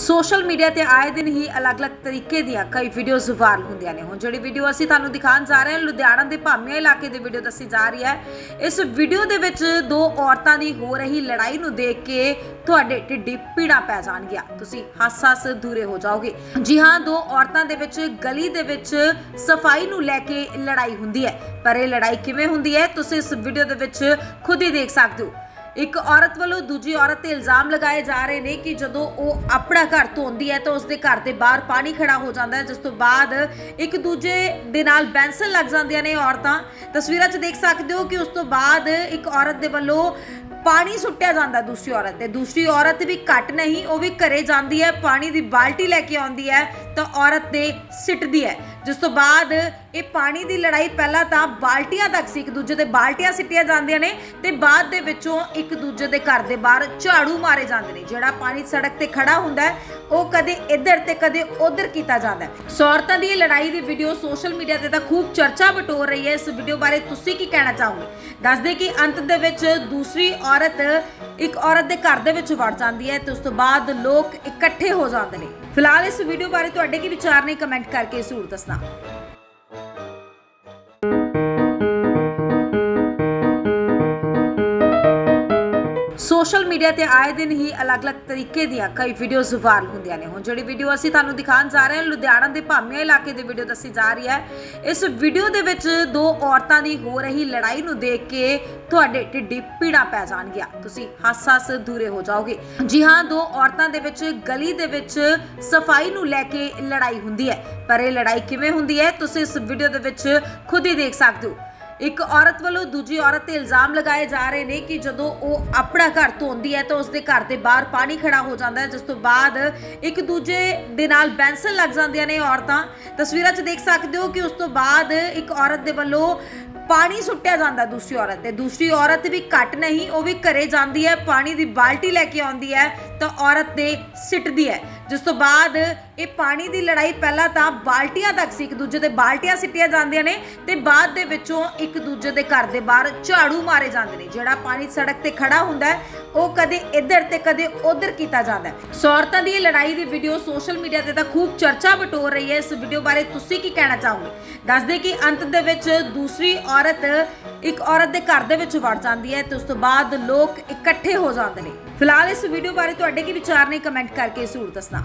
Social media ਤੇ ਆਏ ਦਿਨ ਹੀ ਅਲੱਗ-ਅਲੱਗ ਤਰੀਕੇ ਦੀਆਂ ਕਈ ਵੀਡੀਓਜ਼ ਵਾਇਰਲ ਹੁੰਦੀਆਂ ਨੇ। ਹੁਣ ਜਿਹੜੀ ਵੀਡੀਓ ਅਸੀਂ ਤੁਹਾਨੂੰ ਦਿਖਾਉਣ ਜਾ ਰਹੇ ਹਾਂ, ਲੁਧਿਆਣਾ ਦੇ ਭਾਮੀਆਂ ਇਲਾਕੇ ਦੀ ਵੀਡੀਓ ਦੱਸੀ ਜਾ ਰਹੀ ਹੈ। ਇਸ ਵੀਡੀਓ ਦੇ ਵਿੱਚ ਦੋ ਔਰਤਾਂ ਦੀ ਹੋ ਰਹੀ ਲੜਾਈ ਨੂੰ ਦੇਖ ਕੇ ਤੁਹਾਡੇ ਢਿੱਡੀ ਪੀੜਾ ਪੈ ਜਾਣਗੀਆਂ। ਤੁਸੀਂ ਹੱਸ-ਹੱਸ ਦੂਰੇ ਹੋ ਜਾਓਗੇ। ਜੀ ਹਾਂ, ਦੋ ਔਰਤਾਂ ਦੇ ਵਿੱਚ ਗਲੀ ਦੇ ਵਿੱਚ ਸਫ਼ਾਈ ਨੂੰ ਲੈ ਕੇ ਲੜਾਈ ਹੁੰਦੀ ਹੈ। ਪਰ ਇਹ ਲੜਾਈ ਕਿਵੇਂ ਹੁੰਦੀ ਹੈ, ਤੁਸੀਂ ਇਸ ਵੀਡੀਓ ਦੇ ਵਿੱਚ ਖੁਦ ਹੀ ਦੇਖ ਸਕਦੇ ਹੋ। ਇੱਕ ਔਰਤ ਵੱਲੋਂ ਦੂਜੀ ਔਰਤ ਤੇ ਇਲਜ਼ਾਮ ਲਗਾਏ ਜਾ ਰਹੇ ਨੇ ਕਿ ਜਦੋਂ ਉਹ ਆਪਣਾ ਘਰ ਧੋਂਦੀ ਹੈ ਤਾਂ ਉਸਦੇ ਘਰ ਦੇ ਬਾਹਰ ਪਾਣੀ ਖੜਾ ਹੋ ਜਾਂਦਾ ਹੈ, ਜਿਸ ਤੋਂ ਬਾਅਦ ਇੱਕ ਦੂਜੇ ਦੇ ਨਾਲ ਬੈਂਸਣ ਲੱਗ ਜਾਂਦੀਆਂ ਨੇ ਔਰਤਾਂ। ਤਸਵੀਰਾਂ 'ਚ ਦੇਖ ਸਕਦੇ ਹੋ ਕਿ ਉਸ ਤੋਂ ਬਾਅਦ ਇੱਕ ਔਰਤ ਦੇ ਵੱਲੋਂ ਪਾਣੀ ਸੁੱਟਿਆ ਜਾਂਦਾ ਦੂਸਰੀ ਔਰਤ ਤੇ। ਦੂਸਰੀ ਔਰਤ ਵੀ ਘੱਟ ਨਹੀਂ, ਉਹ ਵੀ ਘਰੇ ਜਾਂਦੀ ਹੈ, ਪਾਣੀ ਦੀ ਬਾਲਟੀ ਲੈ ਕੇ ਆਉਂਦੀ ਹੈ, ਤਾਂ ਔਰਤ ਦੇ ਸਿੱਟਦੀ ਹੈ। ਜਿਸ ਤੋਂ ਬਾਅਦ ਇਹ ਪਾਣੀ ਦੀ ਲੜਾਈ ਪਹਿਲਾਂ ਤਾਂ ਬਾਲਟੀਆਂ ਤੱਕ ਸੀ, ਇੱਕ ਦੂਜੇ ਤੇ ਬਾਲਟੀਆਂ ਸਿੱਟੀਆਂ ਜਾਂਦੀਆਂ ਨੇ ਤੇ ਬਾਅਦ ਦੇ ਵਿੱਚੋਂ ਇੱਕ ਦੂਜੇ ਦੇ ਘਰ ਦੇ ਬਾਹਰ ਝਾੜੂ ਮਾਰੇ ਜਾਂਦੇ ਨੇ, ਜਿਹੜਾ ਪਾਣੀ ਸੜਕ ਤੇ ਖੜਾ ਹੁੰਦਾ ਹੈ ਉਹ ਕਦੇ ਇੱਧਰ ਤੇ ਕਦੇ ਉੱਧਰ ਕੀਤਾ ਜਾਂਦਾ ਹੈ। ਸੋ ਔਰਤਾਂ ਦੀ ਇਹ ਲੜਾਈ ਦੀ ਵੀਡੀਓ ਸੋਸ਼ਲ ਮੀਡੀਆ ਤੇ ਤਾਂ ਖੂਬ ਚਰਚਾ ਬਟੋਰ ਰਹੀ ਹੈ। ਇਸ ਵੀਡੀਓ ਬਾਰੇ ਤੁਸੀਂ ਕੀ ਕਹਿਣਾ ਚਾਹੋਗੇ? ਦੱਸਦੇ ਕਿ ਅੰਤ ਦੇ ਵਿੱਚ ਦੂਸਰੀ ਔਰਤ ਇੱਕ ਔਰਤ ਦੇ ਘਰ ਦੇ ਵਿੱਚ ਵੜ ਜਾਂਦੀ ਹੈ ਤੇ ਉਸ ਤੋਂ ਬਾਅਦ ਲੋਕ ਇਕੱਠੇ ਹੋ ਜਾਂਦੇ ਨੇ। ਫਿਲਹਾਲ ਇਸ ਵੀਡੀਓ ਬਾਰੇ ਤੁਹਾਡੇ ਕੀ ਵਿਚਾਰ ਨੇ? ਕਮੈਂਟ ਕਰਕੇ ਜ਼ਰੂਰ ਦੱਸਣਾ। ਸੋਸ਼ਲ ਮੀਡੀਆ ਤੇ ਆਏ ਦਿਨ ਹੀ ਅਲੱਗ-ਅਲੱਗ ਤਰੀਕੇ ਦੀਆਂ ਕਈ ਵੀਡੀਓਜ਼ ਵਾਇਰਲ ਹੁੰਦੀਆਂ ਨੇ। ਹੁਣ ਜਿਹੜੀ ਵੀਡੀਓ ਅਸੀਂ ਤੁਹਾਨੂੰ ਦਿਖਾਉਣ ਜਾ ਰਹੇ ਹਾਂ, ਲੁਧਿਆਣਾ ਦੇ ਭਾਮੀਆਂ ਇਲਾਕੇ ਦੀ ਵੀਡੀਓ ਦੱਸੀ ਜਾ ਰਹੀ ਹੈ। ਇਸ ਵੀਡੀਓ ਦੇ ਵਿੱਚ ਦੋ ਔਰਤਾਂ ਦੀ ਹੋ ਰਹੀ ਲੜਾਈ ਨੂੰ ਦੇਖ ਕੇ ਤੁਹਾਡੇ ਢਿੱਡੀ ਪੀੜਾ ਪੈ ਜਾਣਗੀਆਂ। ਤੁਸੀਂ ਹੱਸ-ਹੱਸ ਦੂਰੇ ਹੋ ਜਾਓਗੇ। ਜੀ ਹਾਂ, ਦੋ ਔਰਤਾਂ ਦੇ ਵਿੱਚ ਗਲੀ ਦੇ ਵਿੱਚ ਸਫ਼ਾਈ ਨੂੰ ਲੈ ਕੇ ਲੜਾਈ ਹੁੰਦੀ ਹੈ। ਪਰ ਇਹ ਲੜਾਈ ਕਿਵੇਂ ਹੁੰਦੀ ਹੈ, ਤੁਸੀਂ ਇਸ ਵੀਡੀਓ ਦੇ ਵਿੱਚ ਖੁਦ ਹੀ ਦੇਖ ਸਕਦੇ ਹੋ। ਇੱਕ ਔਰਤ ਵੱਲੋਂ ਦੂਜੀ ਔਰਤ ਤੇ ਇਲਜ਼ਾਮ ਲਗਾਏ ਜਾ ਰਹੇ ਨੇ ਕਿ ਜਦੋਂ ਉਹ ਆਪਣਾ ਘਰ ਧੋਂਦੀ ਹੈ ਤਾਂ ਉਸਦੇ ਘਰ ਦੇ ਬਾਹਰ ਪਾਣੀ ਖੜਾ ਹੋ ਜਾਂਦਾ ਹੈ, ਜਿਸ ਤੋਂ ਬਾਅਦ ਇੱਕ ਦੂਜੇ ਦੇ ਨਾਲ ਬੈਂਸਣ ਲੱਗ ਜਾਂਦੀਆਂ ਨੇ ਔਰਤਾਂ। ਤਸਵੀਰਾਂ 'ਚ ਦੇਖ ਸਕਦੇ ਹੋ ਕਿ ਉਸ ਤੋਂ ਬਾਅਦ ਇੱਕ ਔਰਤ ਦੇ ਵੱਲੋਂ ਪਾਣੀ ਸੁੱਟਿਆ ਜਾਂਦਾ ਦੂਸਰੀ ਔਰਤ ਤੇ। ਦੂਸਰੀ ਔਰਤ ਵੀ ਘੱਟ ਨਹੀਂ, ਉਹ ਵੀ ਘਰੇ ਜਾਂਦੀ ਹੈ, ਪਾਣੀ ਦੀ ਬਾਲਟੀ ਲੈ ਕੇ ਆਉਂਦੀ ਹੈ, ਤਾਂ ਔਰਤ ਤੇ ਸਿੱਟਦੀ ਹੈ। ਜਿਸ ਤੋਂ ਬਾਅਦ ਇਹ ਪਾਣੀ ਦੀ ਲੜਾਈ ਪਹਿਲਾਂ ਤਾਂ ਬਾਲਟੀਆਂ ਤੱਕ ਸੀ, ਇੱਕ ਦੂਜੇ ਦੇ ਬਾਲਟੀਆਂ ਸਿੱਟੀਆਂ ਜਾਂਦੀਆਂ ਨੇ ਤੇ ਬਾਅਦ ਦੇ ਵਿੱਚੋਂ ਇੱਕ ਦੂਜੇ ਦੇ ਘਰ ਦੇ ਬਾਹਰ ਝਾੜੂ ਮਾਰੇ ਜਾਂਦੇ ਨੇ। ਜਿਹੜਾ ਪਾਣੀ ਸੜਕ ਤੇ ਖੜਾ ਹੁੰਦਾ ਹੈ ਉਹ ਕਦੇ ਇੱਧਰ ਤੇ ਕਦੇ ਉੱਧਰ ਕੀਤਾ ਜਾਂਦਾ ਹੈ। ਸੋ ਔਰਤਾਂ ਦੀ ਇਹ ਲੜਾਈ ਦੀ ਵੀਡੀਓ ਸੋਸ਼ਲ ਮੀਡੀਆ ਤੇ ਤਾਂ ਖੂਬ ਚਰਚਾ ਬਟੋਰ ਰਹੀ ਹੈ। ਇਸ ਵੀਡੀਓ ਬਾਰੇ ਤੁਸੀਂ ਕੀ ਕਹਿਣਾ ਚਾਹੋਗੇ? ਦੱਸਦੇ ਕਿ ਅੰਤ ਦੇ ਵਿੱਚ ਦੂਸਰੀ ਔਰਤ ਇੱਕ ਔਰਤ ਦੇ ਘਰ ਦੇ ਵਿੱਚ ਵੜ ਜਾਂਦੀ ਹੈ ਤੇ ਉਸ ਤੋਂ ਬਾਅਦ ਲੋਕ ਇਕੱਠੇ ਹੋ ਜਾਂਦੇ ਨੇ। ਫਿਲਹਾਲ ਇਸ ਵੀਡੀਓ ਬਾਰੇ ਤੁਹਾਡੇ ਕੀ ਵਿਚਾਰ ਨੇ? ਕਮੈਂਟ ਕਰਕੇ ਜ਼ਰੂਰ ਦੱਸਣਾ।